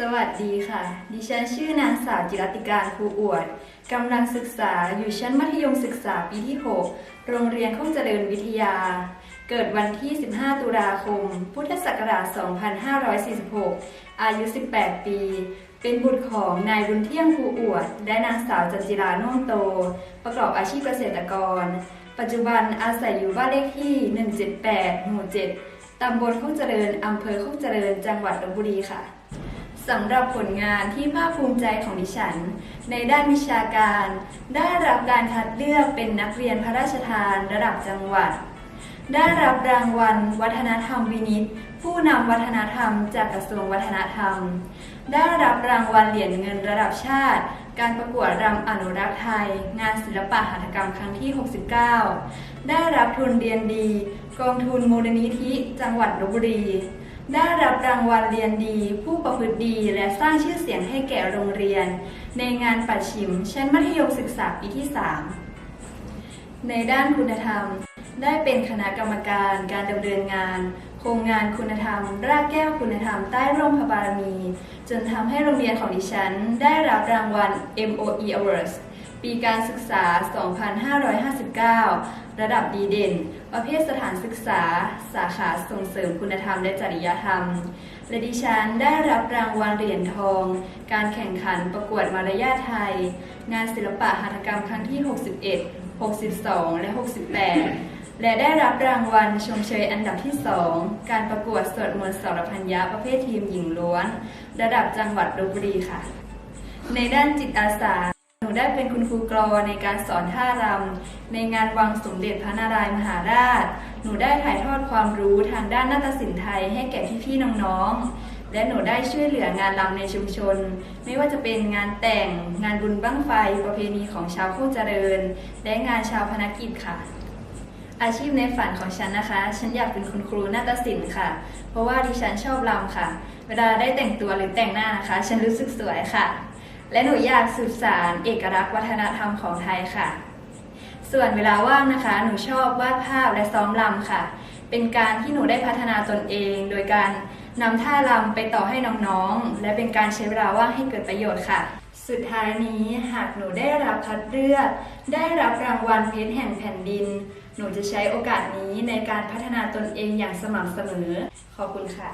สวัสดีค่ะ ดิฉันชื่อนางสาวจิรติการภูอวด กำลังศึกษาอยู่ชั้นมัธยมศึกษาปีที่ 6 โรงเรียนข้องเจริญวิทยา เกิดวันที่ 15 ตุลาคม พุทธศักราช 2546 อายุ 18 ปี เป็นบุตรของนายบุญเที่ยงภูอวด และนางสาวจันจิราน่มโต ประกอบอาชีพเกษตรกร ปัจจุบันอาศัยอยู่บ้านเลขที่ 178 หมู่ 7 ตำบลโคกเจริญ อำเภอโคกเจริญ จังหวัดลบบุรีค่ะ สำหรับผลงานที่ภาคภูมิใจของดิฉัน ในด้านวิชาการ ได้รับการคัดเลือกเป็นนักเรียนพระราชทานระดับจังหวัด ได้รับรางวัล วัฒนธรรมวินิต ผู้นำวัฒนธรรมจากกระทรวงวัฒนธรรม ได้รับรางวัลเหรียญเงินระดับชาติ การประกวดรำอนุรักษ์ไทย งานศิลปะหัตถกรรมครั้งที่ 69 ได้รับทุนเรียนดี กองทุนมูลนิธิ จังหวัดลบบุรี ได้รับรางวัลเรียนดี ผู้ประพฤติดี และสร้างชื่อเสียงให้แก่โรงเรียน ในงานปัดชิมชั้นมัธยมศึกษาปีที่ 3 ในด้านคุณธรรม ได้เป็นคณะกรรมการการดำเนินงาน โครงงานคุณธรรม รากแก้วคุณธรรมใต้ร่มพระบารมี จนทำให้โรงเรียนของดิฉัน ได้รับรางวัล MOE Awards ปีการศึกษา 2559 ระดับดีเด่น ประเภทสถานศึกษา สาขาส่งเสริมคุณธรรมและจริยธรรม และดิฉันได้รับรางวัลเหรียญทอง การแข่งขันประกวดมารยาทไทย งานศิลปะหัตถกรรมครั้งที่ 61 62 และ 68 และได้รับรางวัลชมเชยอันดับที่ 2 การประกวดสวดมนต์สรพัญญาประเภททีมหญิงล้วน ระดับจังหวัดลบบุรีค่ะ ในด้านจิตอาสา ได้เป็นคุณครูกรอในการสอนท่ารำในงานวังสมเด็จพระนารายมหาราช หนูได้ถ่ายทอดความรู้ทางด้านนาฏศิลป์ไทยให้แก่พี่ๆน้องๆ และหนูได้ช่วยเหลืองานรำในชุมชน ไม่ว่าจะเป็นงานแต่งงานบุญบั้งไฟประเพณีของชาวโคกเจริญ และงานชาวพนักกิจค่ะอาชีพในฝันของฉันนะคะ ฉันอยากเป็นคุณครูนาฏศิลป์ค่ะ เพราะว่าดิฉันชอบรำค่ะ เวลาได้แต่งตัวหรือแต่งหน้านะคะ ฉันรู้สึกสวยค่ะ และหนูอยากสืบสารเอกลักษณ์วัฒนธรรมของไทยค่ะ ส่วนเวลาว่างนะคะ หนูชอบวาดภาพและซ้อมรำค่ะ เป็นการที่หนูได้พัฒนาตนเอง โดยการนำท่ารำไปต่อให้น้องๆ และเป็นการใช้เวลาว่างให้เกิดประโยชน์ค่ะ สุดท้ายนี้หากหนูได้รับคัดเลือก ได้รับรางวัลเพชรแห่งแผ่นดิน หนูจะใช้โอกาสนี้ในการพัฒนาตนเองอย่างสม่ำเสมอ ขอบคุณค่ะ